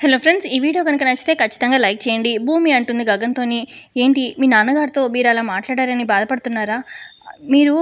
Hello friends ఈ video కనుక నచ్చితే ఖచ్చితంగా లైక్ చేయండి. భూమి అంటుంది గగన్తోని ఏంటి మీ నాన్నగారితో మీరు అలా మాట్లాడారని బాధపడుతున్నారా? మీరు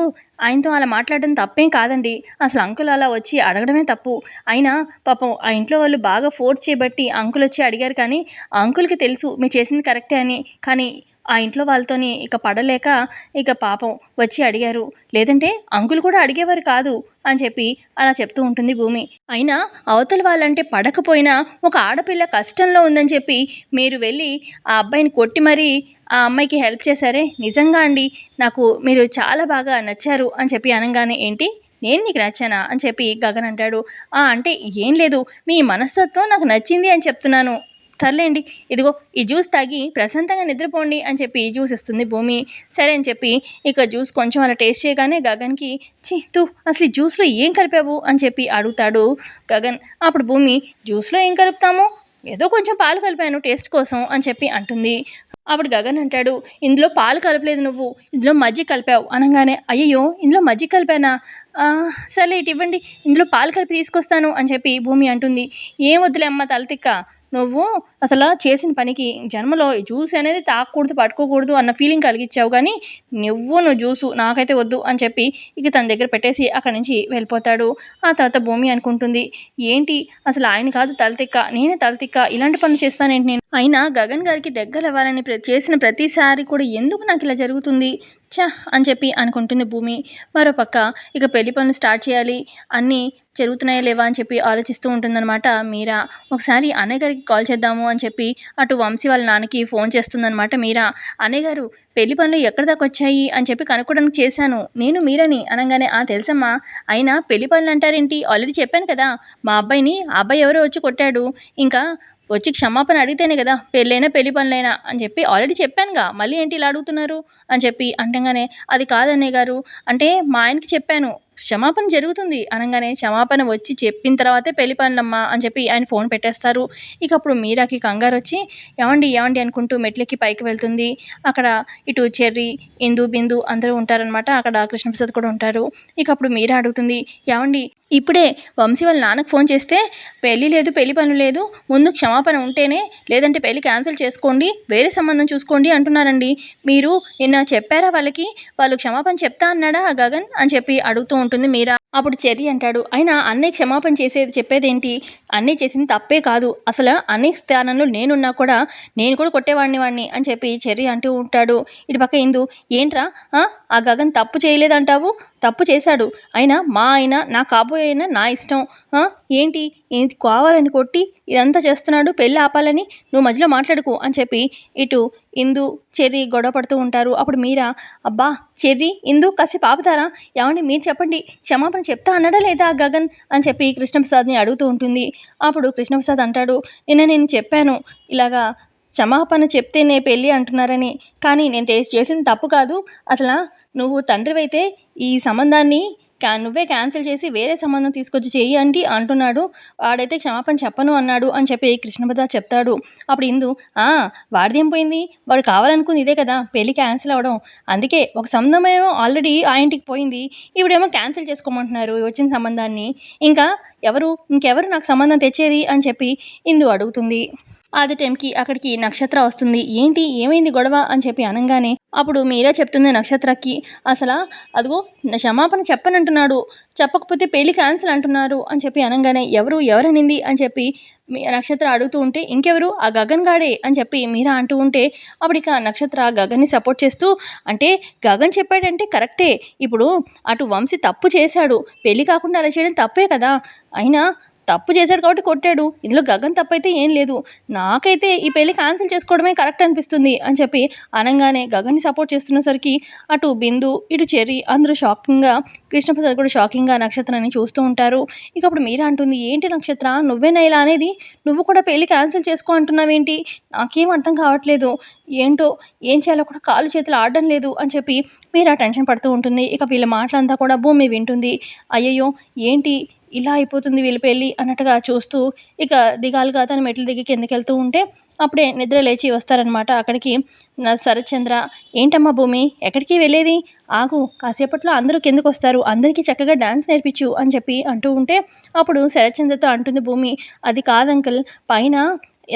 ఆయనతో అలా మాట్లాడడం తప్పేం కాదండి. అసలు అంకుల్ అలా వచ్చి అడగడమే తప్పు. అయినా పాపం ఆ ఇంట్లో వాళ్ళు బాగా ఫోర్స్ చేయబట్టి అంకుల్ వచ్చి అడిగారు కానీ ఆ అంకుల్కి తెలుసు మీరు చేసింది కరెక్టే అని. కానీ ఆ ఇంట్లో వాళ్ళతోని ఇక పడలేక ఇక పాపం వచ్చి అడిగారు. లేదంటే అంకుల్ కూడా అడిగేవారు కాదు అని చెప్పి అలా చెప్తూ ఉంటుంది భూమి. అయినా అవతల వాళ్ళంటే పడకపోయినా ఒక ఆడపిల్ల కష్టంలో ఉందని చెప్పి మీరు వెళ్ళి ఆ అబ్బాయిని కొట్టి మరీ ఆ అమ్మాయికి హెల్ప్ చేశారే? నిజంగా అండి నాకు మీరు చాలా బాగా నచ్చారు అని చెప్పి అనగానే ఏంటి? నేను నీకు నచ్చానా? అని చెప్పి గగన్ అంటాడు. "ఆ, అంటే ఏం లేదు మీ మనస్తత్వం నాకు నచ్చింది అని చెప్తున్నాను. సర్లేండి ఇదిగో ఈ జ్యూస్ తాగి ప్రశాంతంగా నిద్రపోండి అని చెప్పి జ్యూస్ ఇస్తుంది భూమి. సరే అని చెప్పి ఇక జ్యూస్ కొంచెం అలా టేస్ట్ చేయగానే గగన్కి చీ తూ అసలు జ్యూస్లో ఏం కలిపావు అని చెప్పి అడుగుతాడు గగన్. అప్పుడు భూమి జ్యూస్లో ఏం కలుపుతాము? ఏదో కొంచెం పాలు కలిపాను టేస్ట్ కోసం అని చెప్పి అంటుంది. అప్పుడు గగన్ అంటాడు ఇందులో పాలు కలపలేదు నువ్వు ఇందులో మజ్జిగ కలిపావు అనగానే అయ్యో ఇందులో మజ్జిగ కలిపానా? సరే ఇటు ఇవ్వండి ఇందులో పాలు కలిపి తీసుకొస్తాను అని చెప్పి భూమి అంటుంది. ఏం వద్దులే అమ్మ తలతిక్క నువ్వు అసలు చేసిన పనికి జన్మలో జ్యూస్ అనేది తాకూడదు పట్టుకోకూడదు అన్న ఫీలింగ్ కలిగించావు కానీ నువ్వు నువ్వు జ్యూసు నాకైతే వద్దు అని చెప్పి ఇక తన దగ్గర పెట్టేసి అక్కడి నుంచి వెళ్ళిపోతాడు. ఆ తర్వాత భూమి అనుకుంటుంది ఏంటి? అసలు ఆయన కాదు తలతిక్క నేనే తలతిక్క ఇలాంటి పనులు చేస్తానేంటి నేను? అయినా గగన్ గారికి దగ్గర అవ్వాలని ప్ర- చేసిన ప్రతిసారి కూడా ఎందుకు నాకు ఇలా జరుగుతుంది? చా అని చెప్పి అనుకుంటుంది భూమి. మరోపక్క ఇక పెళ్ళి పనులు స్టార్ట్ చేయాలి. అన్నీ జరుగుతున్నాయా లేవా అని చెప్పి ఆలోచిస్తూ ఉంటుందన్నమాట మీరా. ఒకసారి అన్నయ్య గారికి కాల్ చేద్దాము అని చెప్పి అటు వంశీ వాళ్ళ నాన్నకి ఫోన్ చేస్తుందన్నమాట మీరా. అన్నయ్య గారు పెళ్ళి పనులు ఎక్కడి దాకా వచ్చాయి? అని చెప్పి కనుక్కోవడానికి చేశాను. నేను మీరని అనగానే ఆ తెలుసమ్మా. అయినా పెళ్ళి పనులు అంటారేంటి? ఆల్రెడీ చెప్పాను కదా. మా అబ్బాయిని ఆ అబ్బాయి ఎవరో వచ్చి కొట్టాడు. ఇంకా వచ్చి క్షమాపణ అడిగితేనే కదా పెళ్ళైనా పెళ్ళి పనులైనా అని చెప్పి ఆల్రెడీ చెప్పానుగా. మళ్ళీ ఏంటి ఇలా అడుగుతున్నారు? అని చెప్పి అంటంగానే అది కాదన్నయ్య గారు. అంటే మా ఆయనకి చెప్పాను క్షమాపణ జరుగుతుంది అనగానే క్షమాపణ వచ్చి చెప్పిన తర్వాతే పెళ్ళి పనులమ్మా అని చెప్పి ఆయన ఫోన్ పెట్టేస్తారు. ఇక అప్పుడు మీరాకి కంగారు వచ్చి ఏమండి ఏమండి అనుకుంటూ మెట్లెక్కి పైకి వెళ్తుంది. అక్కడ ఇటు చెర్రి ఇందు బిందు అందరూ ఉంటారనమాట అక్కడ కృష్ణప్రసాద్ కూడా ఉంటారు. ఇక అప్పుడు మీరా అడుగుతుంది ఏమండి ఇప్పుడే వంశీ వాళ్ళ నాన్నకు ఫోన్ చేస్తే పెళ్ళి లేదు పెళ్ళి పనులు లేదు ముందు క్షమాపణ ఉంటేనే లేదంటే పెళ్ళి క్యాన్సిల్ చేసుకోండి వేరే సంబంధం చూసుకోండి అంటున్నారండి. మీరు నిన్న చెప్పారా వాళ్ళకి? వాళ్ళు క్షమాపణ చెప్తా అన్నాడా ఆ గగన్? అని చెప్పి అడుగుతూ ఉంటుంది మీరా. అప్పుడు చెర్రి అంటాడు అయినా అన్నయ్య క్షమాపణ చేసేది చెప్పేదేంటి? అన్నయ్య చేసింది తప్పే కాదు. అసలు అన్నయ్య స్థానంలో నేనున్నా కూడా నేను కూడా కొట్టేవాడిని వాడిని అని చెప్పి చెర్రి అంటూ ఉంటాడు. ఇటు పక్క ఇందు ఏంట్రా? ఆ? గగన్ తప్పు చేయలేదంటావు? తప్పు చేశాడు. అయినా మా ఆయన నా కాబోయే అయినా నా ఇష్టం. ఏంటి? ఏంటి కావాలని కొట్టి ఇదంతా చేస్తున్నాడు పెళ్ళి ఆపాలని నువ్వు మధ్యలో మాట్లాడుకు అని చెప్పి ఇటు ఇందు చెర్రి గొడవ పడుతూ ఉంటారు. అప్పుడు మీరా అబ్బా చెర్రి ఇందు కాసేపు ఆపుతారా? ఏమండి మీరు చెప్పండి. క్షమాపణ చెప్తా అన్నాడా లేదా ఆ గగన్? అని చెప్పి కృష్ణప్రసాద్ని అడుగుతూ ఉంటుంది. అప్పుడు కృష్ణప్రసాద్ అంటాడు నిన్న నేను చెప్పాను ఇలాగా క్షమాపణ చెప్తేనే పెళ్ళి అంటున్నారని. కానీ నేను చేసింది తప్పు కాదు. అసలు నువ్వు తండ్రివైతే ఈ సంబంధాన్ని క్యా నువ్వే క్యాన్సిల్ చేసి వేరే సంబంధం తీసుకొచ్చి చెయ్యి అంటున్నాడు. వాడైతే క్షమాపణ చెప్పను అన్నాడు అని చెప్పి కృష్ణప్రసాద్ చెప్తాడు. అప్పుడు ఇందు "ఆ, వాడిదేం పోయింది? వాడు కావాలనుకుంది ఇదే కదా పెళ్ళి క్యాన్సిల్ అవ్వడం అందుకే ఒక సంబంధం ఏమో ఆల్రెడీ ఆ ఇంటికి పోయింది. ఇప్పుడేమో క్యాన్సిల్ చేసుకోమంటున్నారు వచ్చిన సంబంధాన్ని. ఇంకా ఎవరు ఇంకెవరు నాకు సంబంధం తెచ్చేది? అని చెప్పి ఇందు అడుగుతుంది. అదే టైంకి అక్కడికి నక్షత్ర వస్తుంది. ఏంటి? ఏమైంది గొడవ? అని చెప్పి అనగానే అప్పుడు మీరే చెప్తుంది నక్షత్రకి అసలు అదిగో క్షమాపణ క్షమాపణ చెప్పనంటున్నాడు. చెప్పకపోతే పెళ్ళి క్యాన్సిల్ అంటున్నారు. అని చెప్పి అనగానే ఎవరు? ఎవరనింది? అని చెప్పి మీ నక్షత్ర అడుగుతూ ఉంటే ఇంకెవరు? ఆ గగన్ గాడే. అని చెప్పి మీరా అంటూ ఉంటే అప్పుడు ఇక నక్షత్ర గగన్ని సపోర్ట్ చేస్తూ అంటే గగన్ చెప్పాడంటే కరెక్టే. ఇప్పుడు అటు వంశీ తప్పు చేశాడు. పెళ్ళి కాకుండా అలా చేయడం తప్పే కదా. అయినా తప్పు చేశాడు కాబట్టి కొట్టాడు. ఇందులో గగన్ తప్పు అయితే ఏం లేదు. నాకైతే ఈ పెళ్ళి క్యాన్సిల్ చేసుకోవడమే కరెక్ట్ అనిపిస్తుంది అని చెప్పి అనగానే గగన్ని సపోర్ట్ చేస్తున్నసరికి అటు బిందు ఇటు చెర్రి అందరూ షాకింగ్గా కృష్ణప్రసాద్ కూడా షాకింగ్గా నక్షత్రాన్ని చూస్తూ ఉంటారు. ఇక అప్పుడు మీరా అంటుంది ఏంటి నక్షత్ర నువ్వేనా ఇలా అనేది? నువ్వు కూడా పెళ్ళి క్యాన్సిల్ చేసుకో అంటున్నావేంటి? నాకేం అర్థం కావట్లేదు. ఏంటో ఏం చేయాలో కూడా కాళ్ళు చేతులు ఆడడం లేదు అని చెప్పి మీరా టెన్షన్ పడుతూ ఉంటుంది. ఇక వీళ్ళ మాటలంతా కూడా భూమి వింటుంది. అయ్యయ్యో ఏంటి? ఇలా అయిపోతుంది వీళ్ళ పెళ్ళి అన్నట్టుగా చూస్తూ ఇక దిగాలుగా తను మెట్లు దిగి కిందకి వెళ్తూ ఉంటే అప్పుడే నిద్ర లేచి వస్తారనమాట అక్కడికి. నా శరత్చంద్ర ఏంటమ్మా భూమి ఎక్కడికి వెళ్ళేది? ఆగు కాసేపట్లో అందరూ కిందకు వస్తారు అందరికీ చక్కగా డ్యాన్స్ నేర్పించు అని చెప్పి అంటూ ఉంటే అప్పుడు శరత్చంద్రతో అంటుంది భూమి అది కాదు పైన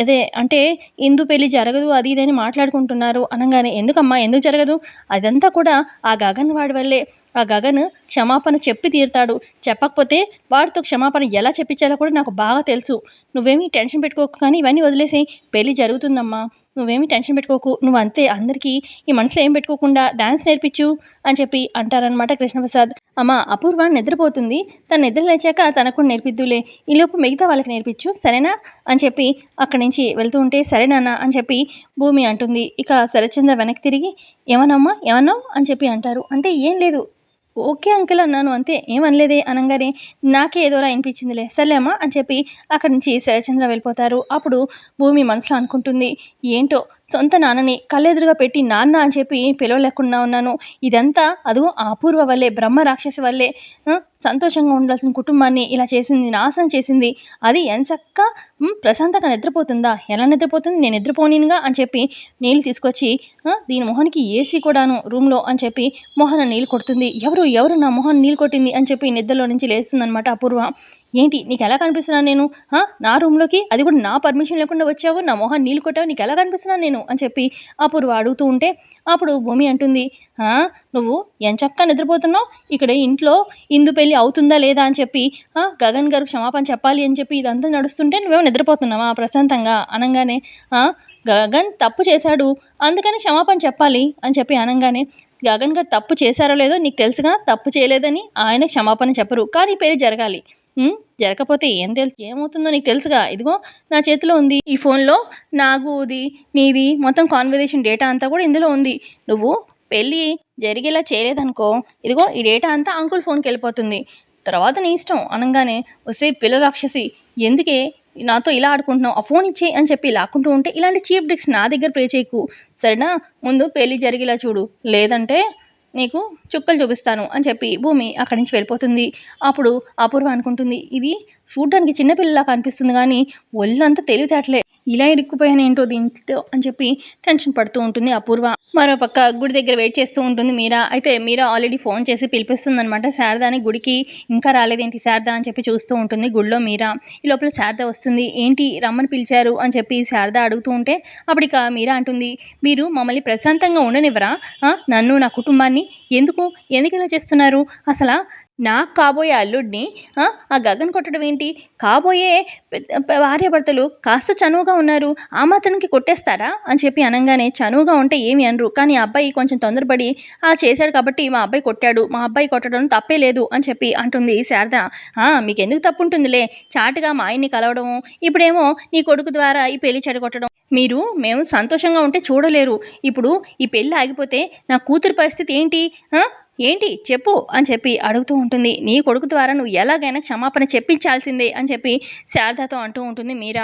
అదే అంటే ఇందు పెళ్ళి జరగదు అది ఇది అని మాట్లాడుకుంటున్నారు. అనగానే ఎందుకమ్మా ఎందుకు జరగదు? అదంతా కూడా ఆ గగన్ వాడి వల్లే. ఆ గగన్ క్షమాపణ చెప్పి తీరుతాడు. చెప్పకపోతే వాడితో క్షమాపణ ఎలా చెప్పించాలో కూడా నాకు బాగా తెలుసు. నువ్వేమీ టెన్షన్ పెట్టుకోకు కానీ ఇవన్నీ వదిలేసేయి. పెళ్ళి జరుగుతుందమ్మా. నువ్వేమీ టెన్షన్ పెట్టుకోకు. నువ్వు అంతే. అందరికీ ఈ మనసులో ఏం పెట్టుకోకుండా డ్యాన్స్ నేర్పించు అని చెప్పి అంటారనమాట కృష్ణప్రసాద్. అమ్మ అపూర్వ నిద్రపోతుంది. తను నిద్ర లేచాక తనకు కూడా నేర్పిద్దులే. ఈలోపు మిగతా వాళ్ళకి నేర్పించు. సరేనా? అని చెప్పి అక్కడి నుంచి వెళ్తూ ఉంటే సరేనా అని చెప్పి భూమి అంటుంది. ఇక శరత్చంద్ర వెనక్కి తిరిగి ఏమన్నామ్మా? ఏమన్నావు? అని చెప్పి అంటారు. అంటే ఏం లేదు. ఓకే అంకుల్ అన్నాను అంతే. ఏమనలేదే అనగానే నాకే ఏదోలా అనిపించిందిలే. సర్లేమ్మా అని చెప్పి అక్కడి నుంచి శరచంద్ర వెళ్ళిపోతారు. అప్పుడు భూమి మనసులో అనుకుంటుంది ఏంటో? సొంత నాన్నని కళ్ళెదురుగా పెట్టి నాన్న అని చెప్పి పిలవలేకుండా ఉన్నాను. ఇదంతా అదిగో ఆ అపూర్వ వల్లే బ్రహ్మ రాక్షసి వల్లే. సంతోషంగా ఉండాల్సిన కుటుంబాన్ని ఇలా చేసింది నాశనం చేసింది. అది ఎంచక్క ప్రశాంతంగా నిద్రపోతుందా? ఎలా నిద్రపోతుంది? నేను నిద్రపోనీనుగా అని చెప్పి నీళ్ళు తీసుకొచ్చి దీని మొహానికి ఏసీ కూడాను రూమ్లో అని చెప్పి మొహన నీళ్ళు కొడుతుంది. ఎవరు? ఎవరు నా మొహన్ నీళ్ళు కొట్టింది? అని చెప్పి నిద్రలో నుంచి లేస్తుందనమాట అపూర్వ. ఏంటి? నీకు ఎలా కనిపిస్తున్నాను నేను? నా రూమ్లోకి? అది కూడా నా పర్మిషన్ లేకుండా వచ్చావు? నా మొహం నీళ్ళు కొట్టావు? నీకు ఎలా కనిపిస్తున్నాను నేను? అని చెప్పి అప్పుడు అడుగుతూ ఉంటే అప్పుడు భూమి అంటుంది నువ్వు ఎంచక్కా నిద్రపోతున్నావు? ఇక్కడ ఇంట్లో ఇందు పెళ్ళి అవుతుందా లేదా? అని చెప్పి గగన్ గారు క్షమాపణ చెప్పాలి అని చెప్పి ఇదంతా నడుస్తుంటే నువ్వేమో నిద్రపోతున్నావా? ప్రశాంతంగా? అనగానే గగన్ తప్పు చేశాడు అందుకని క్షమాపణ చెప్పాలి అని చెప్పి అనగానే గగన్ గారు తప్పు చేశారో లేదో నీకు తెలుసుగా? తప్పు చేయలేదని ఆయన క్షమాపణ చెప్పరు. కానీ పెళ్ళి జరగాలి. జరగకపోతే ఏం తెలుసు ఏమవుతుందో నీకు తెలుసుగా. ఇదిగో నా చేతిలో ఉంది. ఈ ఫోన్లో నాగుది నీది మొత్తం కాన్వర్జేషన్ డేటా అంతా కూడా ఇందులో ఉంది. నువ్వు పెళ్ళి జరిగేలా చేయలేదనుకో ఇదిగో ఈ డేటా అంతా అంకుల్ ఫోన్కి వెళ్ళిపోతుంది. తర్వాత నీ ఇష్టం అనగానే వస్తే పిల్ల రాక్షసి ఎందుకే నాతో ఇలా ఆడుకుంటున్నావు? ఆ ఫోన్ ఇచ్చే అని చెప్పి లాక్కుంటూ ఉంటే ఇలాంటి చీప్ ట్రిక్స్ నా దగ్గర ప్లే చేయకు. సరేనా? ముందు పెళ్ళి జరిగేలా చూడు. లేదంటే నీకు చుక్కలు చూపిస్తాను అని చెప్పి భూమి అక్కడి నుంచి వెళ్ళిపోతుంది. అప్పుడు అపూర్వ అనుకుంటుంది ఇది చూడ్డానికి చిన్నపిల్లలా కనిపిస్తుంది కానీ ఒళ్ళంతా తెలివితేటలే. ఇలా ఇరుక్కుపోయాను ఏంటో దీంతో అని చెప్పి టెన్షన్ పడుతూ ఉంటుంది అపూర్వ. మరో పక్క గుడి దగ్గర వెయిట్ చేస్తూ ఉంటుంది మీరా. అయితే మీరా ఆల్రెడీ ఫోన్ చేసి పిలిపిస్తుంది అనమాట శారదాని గుడికి ఇంకా రాలేదేంటి శారద అని చెప్పి చూస్తూ ఉంటుంది గుడిలో మీరా. ఈ లోపల శారద వస్తుంది. ఏంటి రమ్మని పిలిచారు అని చెప్పి శారద అడుగుతూ ఉంటే అప్పుడు ఇక మీరా అంటుంది మీరు మమ్మల్ని ప్రశాంతంగా ఉండనివ్వరా? నన్ను నా కుటుంబాన్ని ఎందుకు? ఎందుకు ఇలా చేస్తున్నారు? అసలు నాకు కాబోయే అల్లుడిని ఆ, గగన్ కొట్టడం ఏంటి? కాబోయే పెద్ద- భార్యాభర్తలు కాస్త చనువుగా ఉన్నారు. ఆ మాత్రానికి కొట్టేస్తారా? అని చెప్పి అనగానే చనువుగా ఉంటే ఏమి అనరు. కానీ ఆ అబ్బాయి కొంచెం తొందరపడి ఆ చేశాడు కాబట్టి మా అబ్బాయి కొట్టాడు. మా అబ్బాయి కొట్టడం తప్పే లేదు అని చెప్పి అంటుంది శారద. మీకు ఎందుకు తప్పు ఉంటుందిలే. చాటుగా మా ఆయన్ని కలవడము ఇప్పుడేమో నీ కొడుకు ద్వారా ఈ పెళ్ళి చెడగొట్టడం మీరు మేము సంతోషంగా ఉంటే చూడలేరు. ఇప్పుడు ఈ పెళ్ళి ఆగిపోతే నా కూతురు పరిస్థితి ఏంటి? ఏంటి చెప్పు అని చెప్పి అడుగుతూ ఉంటుంది. నీ కొడుకు ద్వారా నువ్వు ఎలాగైనా క్షమాపణ చెప్పించాల్సిందే అని చెప్పి శారదతో అంటూ ఉంటుంది మీరా.